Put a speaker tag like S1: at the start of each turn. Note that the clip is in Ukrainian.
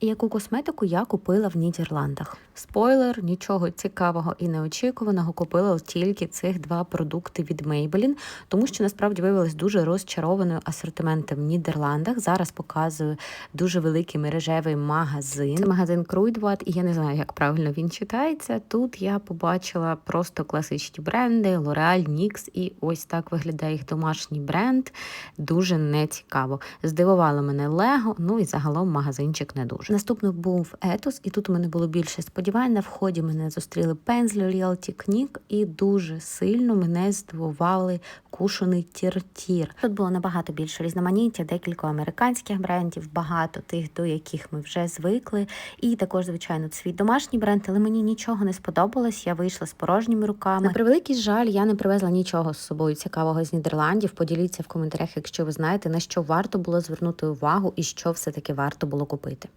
S1: яку косметику я купила в Нідерландах. Спойлер, нічого цікавого і неочікуваного купила тільки цих два продукти від Maybelline, тому що насправді виявилась дуже розчарованою асортиментом в Нідерландах. Зараз показую дуже великий мережевий магазин. Це магазин Круйдват, і я не знаю, як правильно він читається. Тут я побачила просто класичні бренди L'Oreal, NYX, і ось так виглядає їх домашній бренд. Дуже нецікаво. Здивувало мене Лего, ну і загалом магазинчик не дуже. Наступно був Етос, і тут у мене було більше сподівань. На вході мене зустріли пензлі Realty Кнік, і дуже сильно мене здивували кушаний тір-тір. Тут було набагато більше різноманіття, декілька американських брендів, багато тих, до яких ми вже звикли. І також, звичайно, свій домашній бренд, але мені нічого не сподобалось. Я вийшла з порожніми руками. На превеликий жаль, я не привезла нічого з собою цікавого з Нідерландів. Поділіться в коментарях, якщо ви знаєте, на що варто було звернути увагу і що все таки варто було купити.